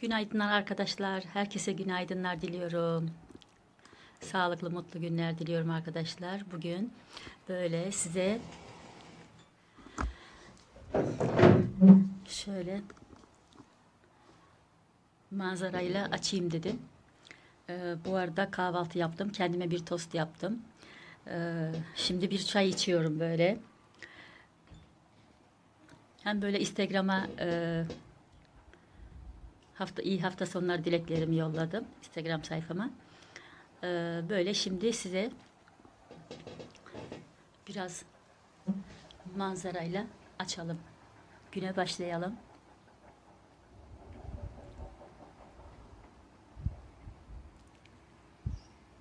Günaydınlar arkadaşlar. Herkese günaydınlar diliyorum. Sağlıklı, mutlu günler diliyorum arkadaşlar. Bugün böyle size şöyle manzarayla açayım dedim. Ee, bu arada kahvaltı yaptım. Kendime bir tost yaptım. Ee, şimdi bir çay içiyorum böyle. Hem böyle Instagram'a e, hafta iyi hafta sonları dileklerimi yolladım Instagram sayfama. Ee, böyle şimdi size biraz manzarayla açalım. Güne başlayalım.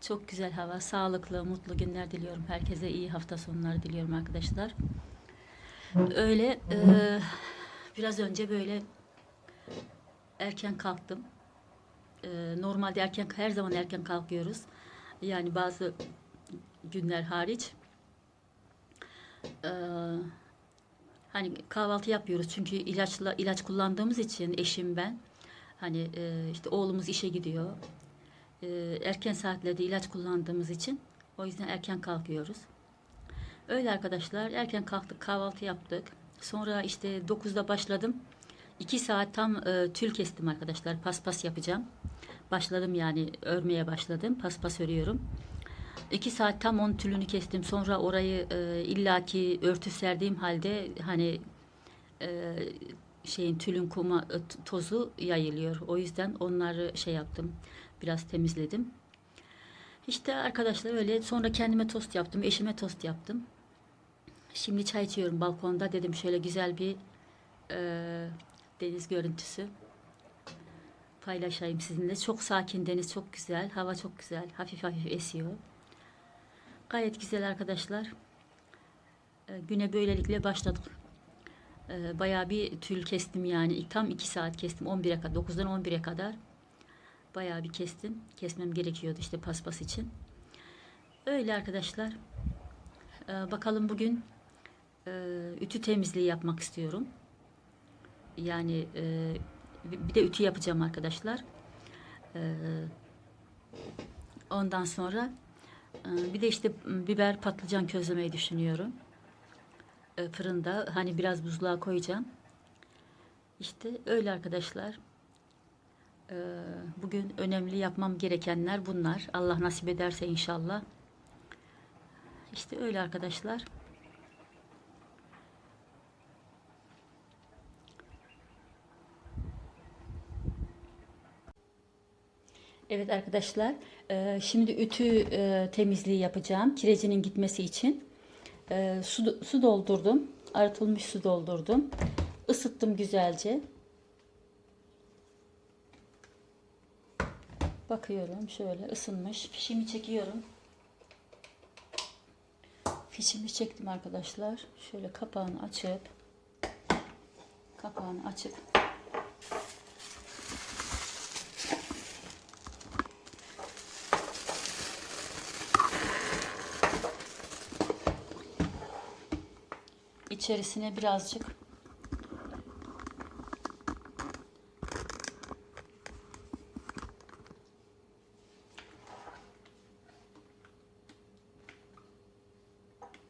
Çok güzel hava, sağlıklı, mutlu günler diliyorum. Herkese iyi hafta sonları diliyorum arkadaşlar. Öyle e, biraz önce böyle erken kalktım. E, normalde erken her zaman erken kalkıyoruz. Yani bazı günler hariç. E, hani kahvaltı yapıyoruz çünkü ilaçla ilaç kullandığımız için eşim ben hani e, işte oğlumuz işe gidiyor. E, erken saatlerde ilaç kullandığımız için o yüzden erken kalkıyoruz. Öyle arkadaşlar erken kalktık kahvaltı yaptık. Sonra işte 9'da başladım. 2 saat tam e, tül kestim arkadaşlar. Paspas yapacağım. Başladım yani örmeye başladım. Paspas örüyorum. 2 saat tam onun tülünü kestim. Sonra orayı e, illaki örtü serdiğim halde hani e, şeyin tülün kuma e, tozu yayılıyor. O yüzden onları şey yaptım. Biraz temizledim. İşte arkadaşlar öyle sonra kendime tost yaptım. Eşime tost yaptım. Şimdi çay içiyorum balkonda. Dedim şöyle güzel bir e, deniz görüntüsü paylaşayım sizinle. Çok sakin deniz, çok güzel. Hava çok güzel. Hafif hafif esiyor. Gayet güzel arkadaşlar. E, güne böylelikle başladık. E, bayağı bir tül kestim yani. Tam 2 saat kestim. 11'e kadar, 9'dan 11'e kadar. Bayağı bir kestim. Kesmem gerekiyordu işte paspas için. Öyle arkadaşlar. E, bakalım bugün e, ütü temizliği yapmak istiyorum. Yani e, bir de ütü yapacağım arkadaşlar. E, ondan sonra e, bir de işte biber patlıcan közlemeyi düşünüyorum. E, fırında hani biraz buzluğa koyacağım. İşte öyle arkadaşlar. E, bugün önemli yapmam gerekenler bunlar. Allah nasip ederse inşallah. İşte öyle arkadaşlar. Evet arkadaşlar, e, şimdi ütü e, temizliği yapacağım. Kirecinin gitmesi için. E, Su, su doldurdum. Arıtılmış su doldurdum. Isıttım güzelce. Bakıyorum şöyle ısınmış. Fişimi çekiyorum. Fişimi çektim arkadaşlar. Şöyle kapağını açıp kapağını açıp içerisine birazcık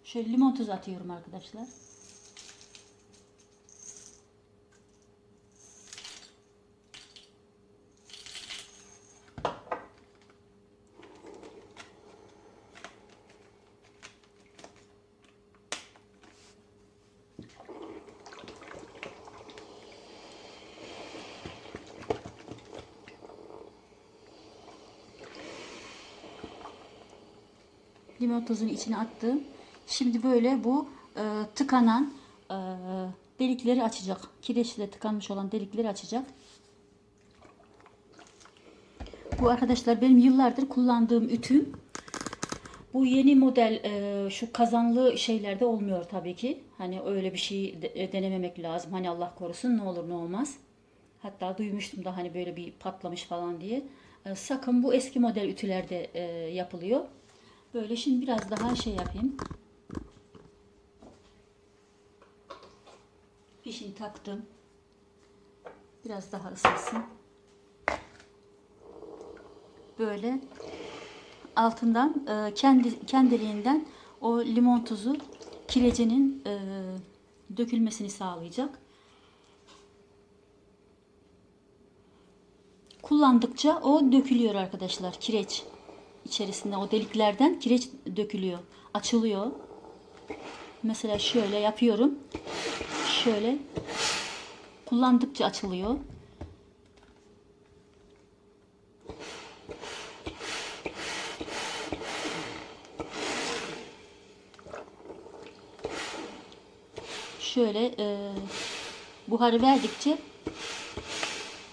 şöyle limon tuzu atıyorum arkadaşlar. Limon tozunu içine attım. Şimdi böyle bu e, tıkanan e, delikleri açacak. Kireçle tıkanmış olan delikleri açacak. Bu arkadaşlar benim yıllardır kullandığım ütüm. Bu yeni model e, şu kazanlı şeylerde olmuyor tabii ki. Hani öyle bir şey de- e, denememek lazım. Hani Allah korusun ne olur ne olmaz. Hatta duymuştum da hani böyle bir patlamış falan diye. E, sakın bu eski model ütülerde e, yapılıyor. Böyle şimdi biraz daha şey yapayım. Fişini taktım. Biraz daha ısınsın. böyle altından e, kendi kendiliğinden o limon tuzu kirecinin e, dökülmesini sağlayacak. Kullandıkça o dökülüyor arkadaşlar. Kireç içerisinde o deliklerden kireç dökülüyor. Açılıyor. Mesela şöyle yapıyorum. Şöyle kullandıkça açılıyor. Şöyle e, buharı verdikçe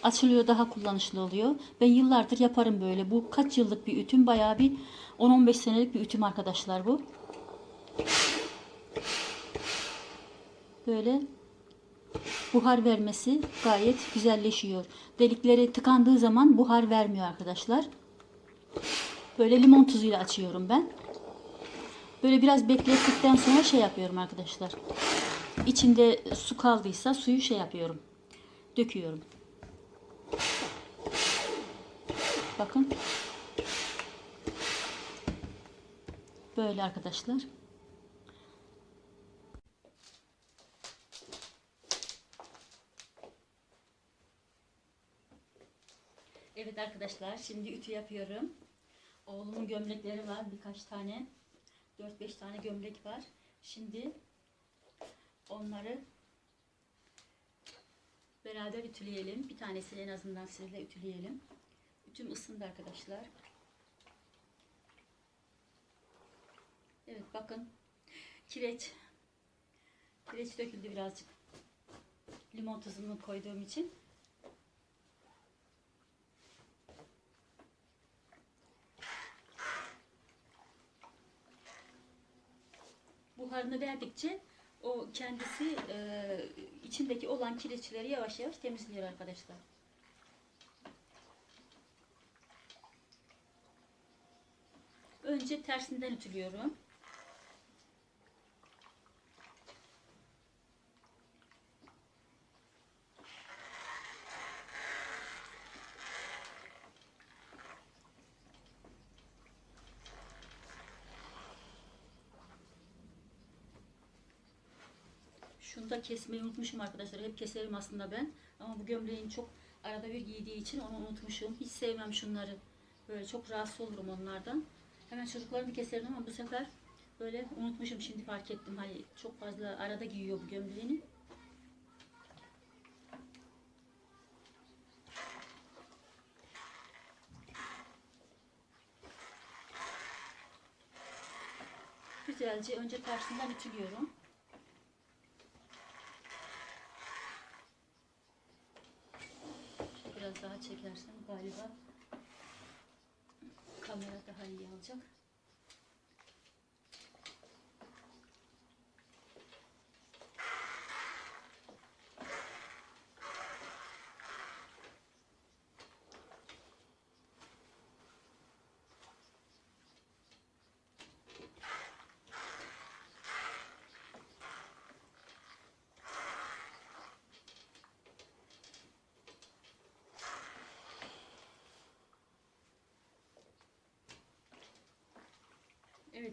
açılıyor daha kullanışlı oluyor. Ben yıllardır yaparım böyle. Bu kaç yıllık bir ütüm bayağı bir 10-15 senelik bir ütüm arkadaşlar bu. Böyle buhar vermesi gayet güzelleşiyor. Delikleri tıkandığı zaman buhar vermiyor arkadaşlar. Böyle limon tuzuyla açıyorum ben. Böyle biraz beklettikten sonra şey yapıyorum arkadaşlar. İçinde su kaldıysa suyu şey yapıyorum. Döküyorum. Bakın. Böyle arkadaşlar. Evet arkadaşlar şimdi ütü yapıyorum. Oğlumun gömlekleri var birkaç tane. 4-5 tane gömlek var. Şimdi onları beraber ütüleyelim. Bir tanesini en azından sizle ütüleyelim. Ütüm ısındı arkadaşlar. Evet bakın. Kireç. Kireç döküldü birazcık. Limon tuzunu koyduğum için. buharını verdikçe o kendisi e, içindeki olan kireçleri yavaş yavaş temizliyor arkadaşlar. Önce tersinden ütülüyorum. Şunu da kesmeyi unutmuşum arkadaşlar. Hep keserim aslında ben. Ama bu gömleğin çok arada bir giydiği için onu unutmuşum. Hiç sevmem şunları. Böyle çok rahatsız olurum onlardan. Hemen çocuklarımı keserim ama bu sefer böyle unutmuşum. Şimdi fark ettim. Hani çok fazla arada giyiyor bu gömleğini. Güzelce önce tersinden ütülüyorum. Biraz daha çekersem galiba 没有任何意义好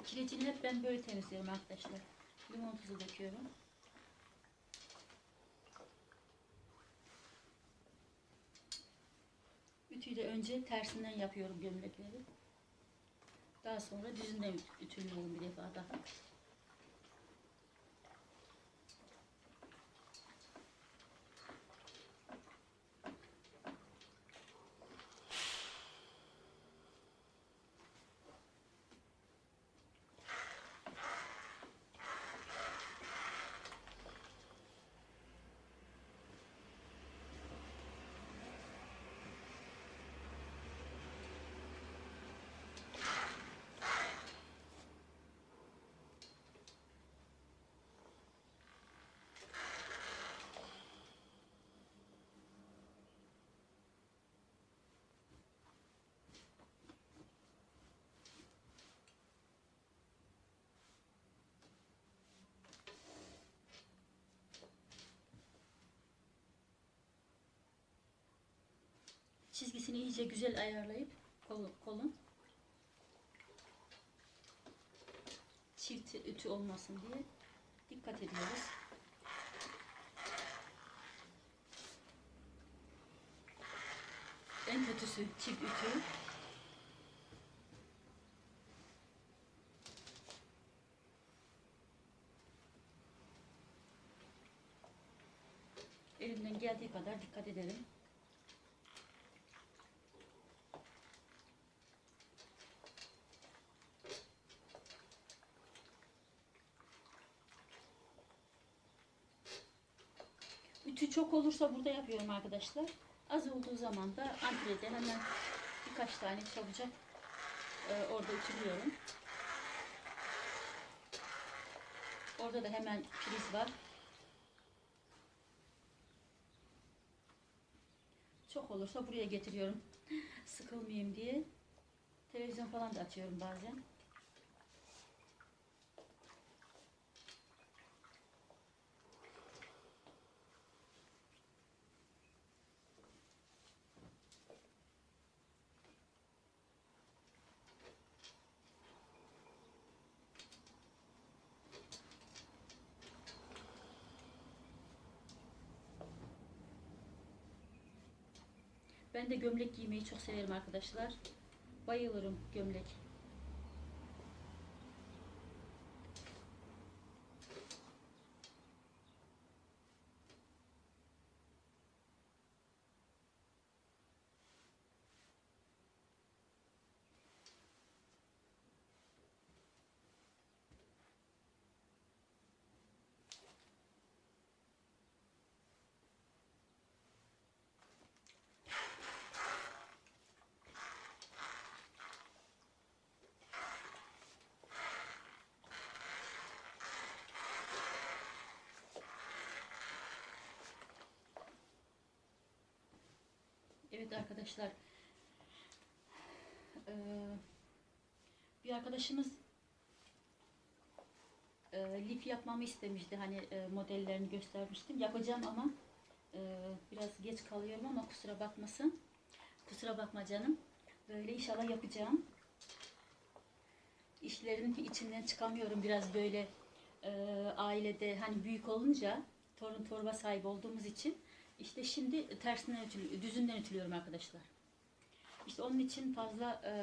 kirecini hep ben böyle temizliyorum arkadaşlar. Limon tuzu döküyorum. Ütüyü de önce tersinden yapıyorum gömlekleri. Daha sonra düzünden üt- ütülüyorum bir defa daha. Çizgisini iyice güzel ayarlayıp kolu, kolun. Çift ütü olmasın diye dikkat ediyoruz. En kötüsü çift ütü. Elimden geldiği kadar dikkat ederim. Ütü çok olursa burada yapıyorum arkadaşlar. Az olduğu zaman da antrede hemen birkaç tane çabucak e, orada ütülüyorum. Orada da hemen priz var. Çok olursa buraya getiriyorum. Sıkılmayayım diye. Televizyon falan da açıyorum bazen. Ben de gömlek giymeyi çok severim arkadaşlar. Bayılırım gömlek. Evet arkadaşlar. Eee, bir arkadaşımız eee, lif yapmamı istemişti. Hani eee, modellerini göstermiştim. Yapacağım ama eee, biraz geç kalıyorum ama kusura bakmasın. Kusura bakma canım. Böyle inşallah yapacağım. İşlerin içinden çıkamıyorum biraz böyle ailede hani büyük olunca torun torba sahibi olduğumuz için işte şimdi tersinden ütülü, düzünden ütülüyorum arkadaşlar. İşte onun için fazla e,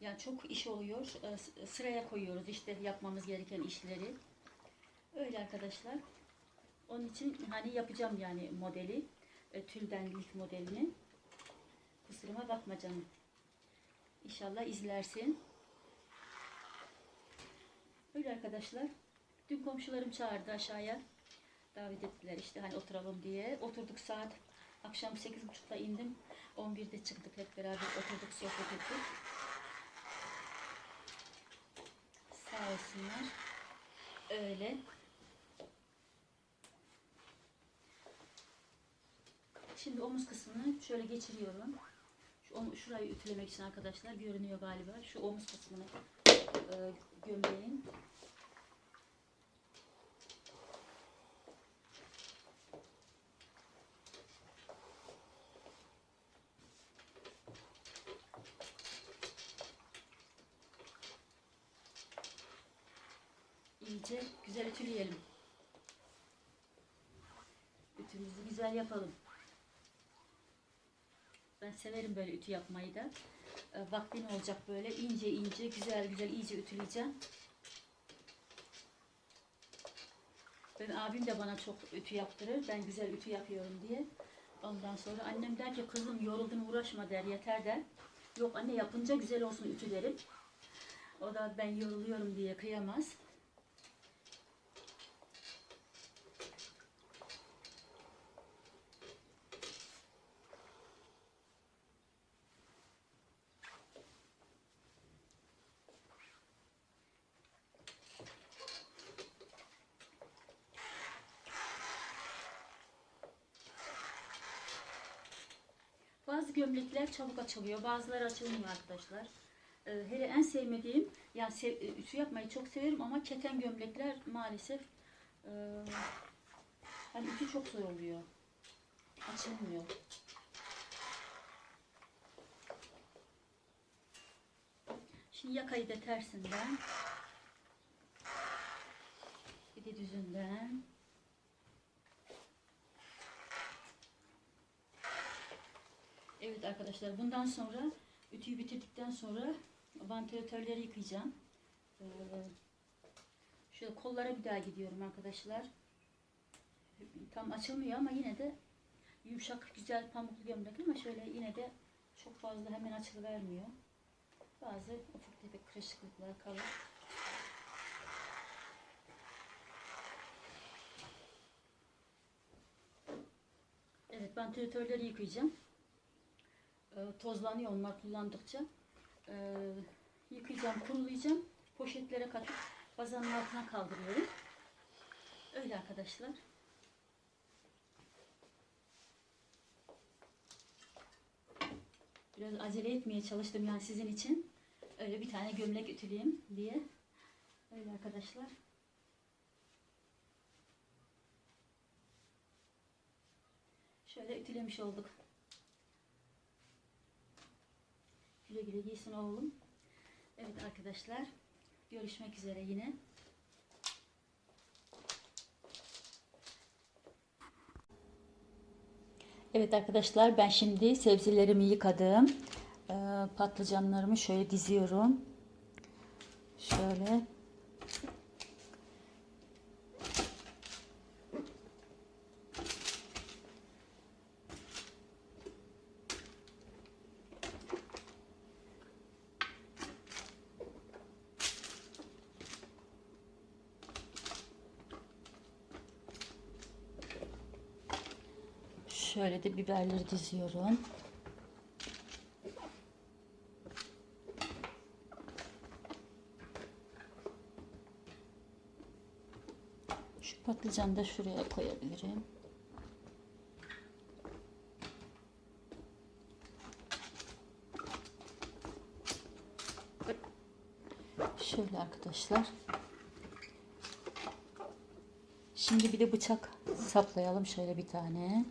yani çok iş oluyor. E, sıraya koyuyoruz işte yapmamız gereken işleri. Öyle arkadaşlar. Onun için hani yapacağım yani modeli. E, tülden lif modelini. Kusuruma bakma canım. İnşallah izlersin. Öyle arkadaşlar. Dün komşularım çağırdı aşağıya davet ettiler işte hani oturalım diye. Oturduk saat akşam 8.30'da indim. 11'de çıktık hep beraber oturduk sohbet ettik. Sağ olsunlar. Öyle. Şimdi omuz kısmını şöyle geçiriyorum. Şu şurayı ütülemek için arkadaşlar görünüyor galiba. Şu omuz kısmını e, gömleğin iyice güzel ütüleyelim. Ütümüzü güzel yapalım. Ben severim böyle ütü yapmayı da. E, vaktim olacak böyle ince ince güzel güzel iyice ütüleyeceğim. Benim abim de bana çok ütü yaptırır. Ben güzel ütü yapıyorum diye. Ondan sonra annem der ki kızım yoruldun uğraşma der yeter der. Yok anne yapınca güzel olsun ütü derim. O da ben yoruluyorum diye kıyamaz. renkler çabuk açılıyor. Bazıları açılmıyor arkadaşlar. Ee, hele en sevmediğim, yani sev, e, ütü yapmayı çok severim ama keten gömlekler maalesef e, yani ütü çok zor oluyor. Açılmıyor. Şimdi yakayı da tersinden. Bir de düzünden. Evet arkadaşlar bundan sonra ütüyü bitirdikten sonra vantilatörleri yıkayacağım. Ee, şöyle kollara bir daha gidiyorum arkadaşlar. Tam açılmıyor ama yine de yumuşak güzel pamuklu gömlek ama şöyle yine de çok fazla hemen açılıvermiyor. Bazı ufak tefek kırışıklıklar kalır. Evet vantilatörleri yıkayacağım. Ee, tozlanıyor onlar kullandıkça. Ee, yıkayacağım, kurulayacağım. Poşetlere katıp bazanın altına kaldırıyorum. Öyle arkadaşlar. Biraz acele etmeye çalıştım yani sizin için. Öyle bir tane gömlek ütüleyeyim diye. Öyle arkadaşlar. Şöyle ütülemiş olduk. Güle güle giysin oğlum. Evet arkadaşlar. Görüşmek üzere yine. Evet arkadaşlar ben şimdi sebzelerimi yıkadım. Ee, patlıcanlarımı şöyle diziyorum. Şöyle. Şöyle de biberleri diziyorum. Şu patlıcanı da şuraya koyabilirim. Şöyle arkadaşlar. Şimdi bir de bıçak saplayalım şöyle bir tane.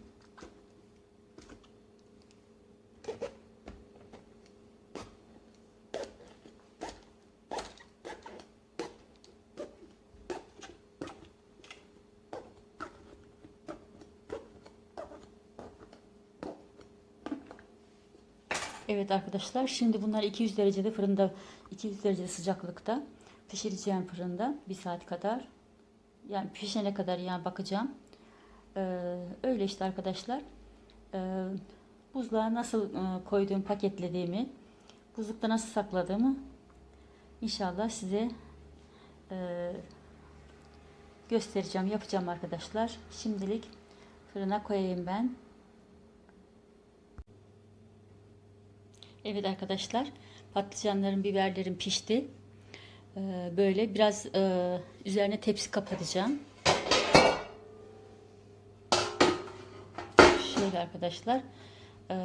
Evet arkadaşlar şimdi bunlar 200 derecede fırında 200 derece sıcaklıkta pişireceğim fırında bir saat kadar. Yani pişene kadar yani bakacağım. Ee, öyle işte arkadaşlar. Ee, buzluğa nasıl e, koyduğum paketlediğimi buzlukta nasıl sakladığımı inşallah size e, göstereceğim yapacağım arkadaşlar. Şimdilik fırına koyayım ben Evet arkadaşlar patlıcanların biberlerim pişti. Ee, böyle biraz e, üzerine tepsi kapatacağım. Şöyle arkadaşlar e,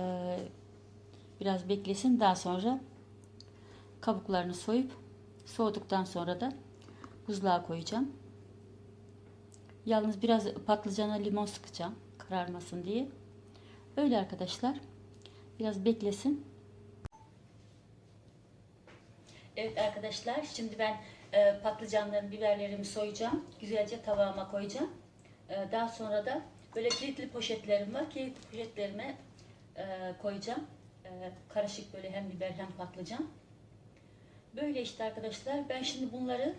biraz beklesin daha sonra kabuklarını soyup soğuduktan sonra da buzluğa koyacağım. Yalnız biraz patlıcana limon sıkacağım kararmasın diye. Öyle arkadaşlar biraz beklesin. Evet arkadaşlar şimdi ben e, patlıcanlarımı, biberlerimi soyacağım. Güzelce tavama koyacağım. E, daha sonra da böyle kilitli poşetlerim var. Kilitli poşetlerime e, koyacağım. E, karışık böyle hem biber hem patlıcan. Böyle işte arkadaşlar. Ben şimdi bunları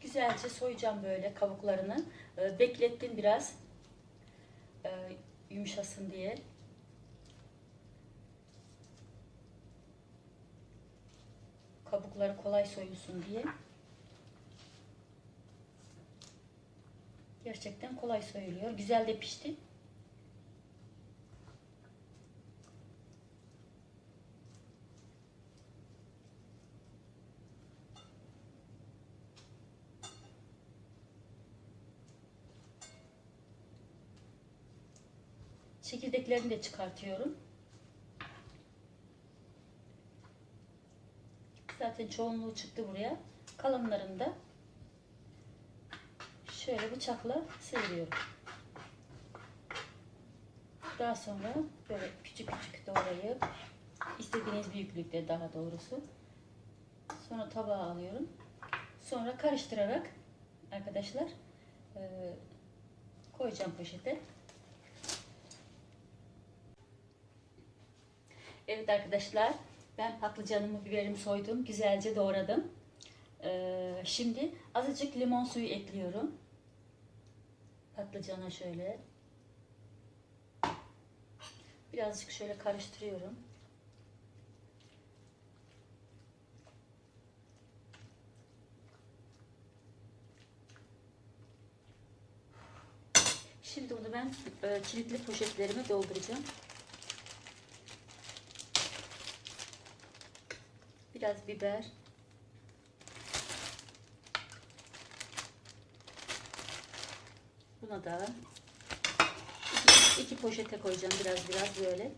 güzelce soyacağım böyle kabuklarını. E, beklettim biraz. E, yumuşasın diye. Kabukları kolay soyulsun diye. Gerçekten kolay soyuluyor. Güzel de pişti. Çekirdeklerini de çıkartıyorum. Zaten çoğunluğu çıktı buraya. Kalanlarını da şöyle bıçakla sıyırıyorum. Daha sonra böyle küçük küçük doğrayıp istediğiniz büyüklükte daha doğrusu Sonra tabağa alıyorum. Sonra karıştırarak arkadaşlar e, koyacağım poşete. Evet arkadaşlar ben patlıcanımı biberimi soydum. Güzelce doğradım. Ee, şimdi azıcık limon suyu ekliyorum. Patlıcana şöyle. Birazcık şöyle karıştırıyorum. Şimdi bunu ben e, kilitli poşetlerime dolduracağım. Biraz biber. Buna da iki, iki poşete koyacağım biraz biraz böyle.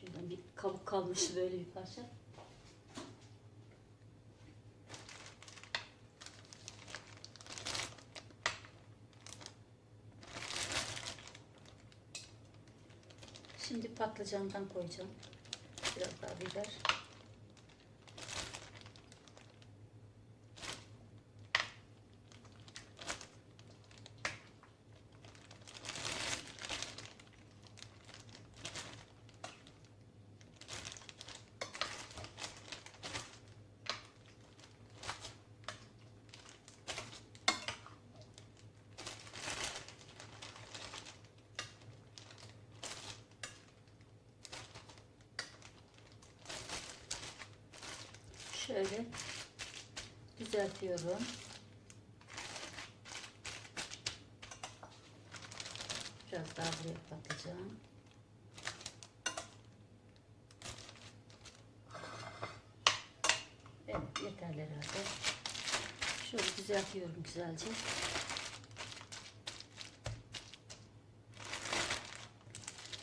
Şuradan bir kabuk kalmış böyle bir parça. Şimdi patlıcandan koyacağım. Biraz daha biber. Şöyle düzeltiyorum. Biraz daha buraya patlayacağım. Evet yeterli herhalde. Şöyle düzeltiyorum güzelce.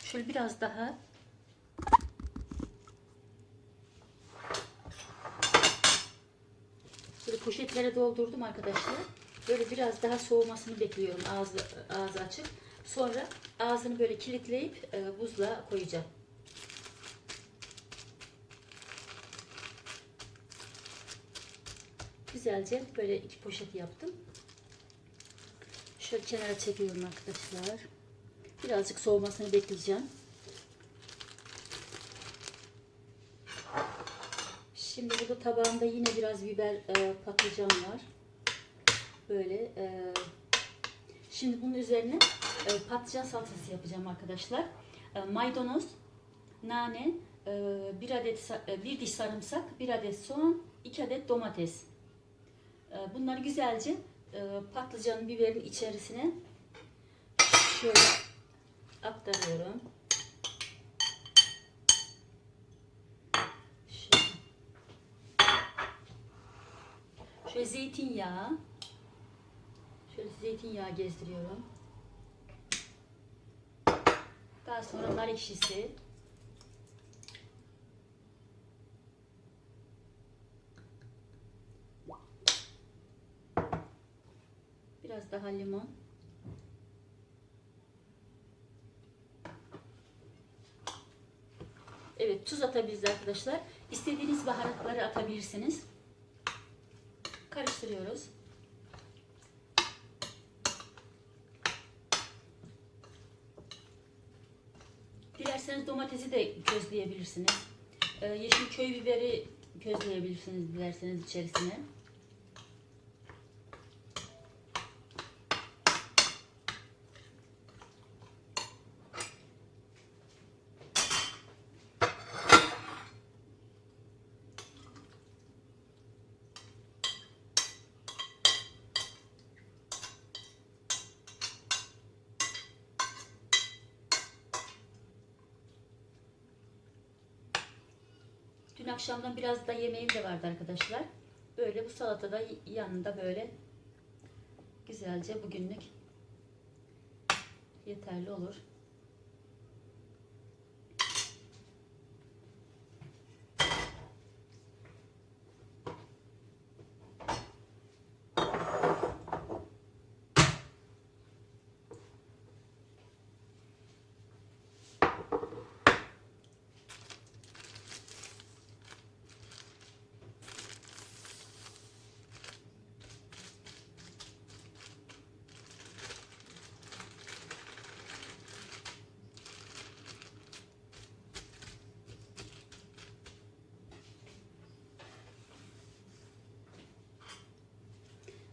Şöyle biraz daha Poşetlere doldurdum arkadaşlar. Böyle biraz daha soğumasını bekliyorum ağzı, ağzı açık. Sonra ağzını böyle kilitleyip e, buzluğa koyacağım. Güzelce böyle iki poşet yaptım. Şöyle kenara çekiyorum arkadaşlar. Birazcık soğumasını bekleyeceğim. Şimdi burada tabağımda yine biraz biber e, patlıcan var. Böyle. E, şimdi bunun üzerine e, patlıcan salatası yapacağım arkadaşlar. E, maydanoz, nane, e, bir adet e, bir diş sarımsak, bir adet soğan, iki adet domates. E, bunları güzelce e, patlıcanın biberin içerisine şöyle aktarıyorum. Şöyle. Şöyle zeytinyağı. Şöyle zeytinyağı gezdiriyorum. Daha sonra nar ekşisi. Biraz daha limon. Evet tuz atabiliriz arkadaşlar. İstediğiniz baharatları atabilirsiniz. Karıştırıyoruz. Dilerseniz domatesi de közleyebilirsiniz. Ee, yeşil köy biberi közleyebilirsiniz dilerseniz içerisine. Akşamdan biraz da yemeğim de vardı arkadaşlar. Böyle bu salatada yanında böyle güzelce bugünlük yeterli olur.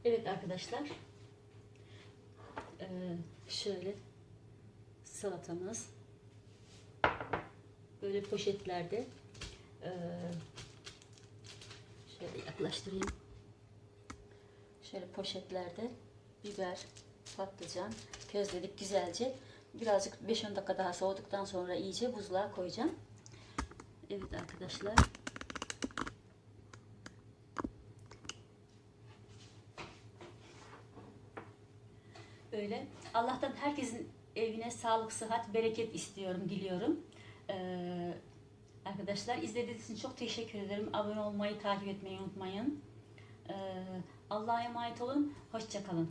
Evet arkadaşlar. Ee, şöyle salatamız böyle poşetlerde ee, şöyle yaklaştırayım. Şöyle poşetlerde biber, patlıcan közledik güzelce. Birazcık 5-10 dakika daha soğuduktan sonra iyice buzluğa koyacağım. Evet arkadaşlar. Öyle. Allah'tan herkesin evine sağlık, sıhhat, bereket istiyorum, diliyorum. Ee, arkadaşlar izlediğiniz için çok teşekkür ederim. Abone olmayı, takip etmeyi unutmayın. Ee, Allah'a emanet olun. Hoşçakalın.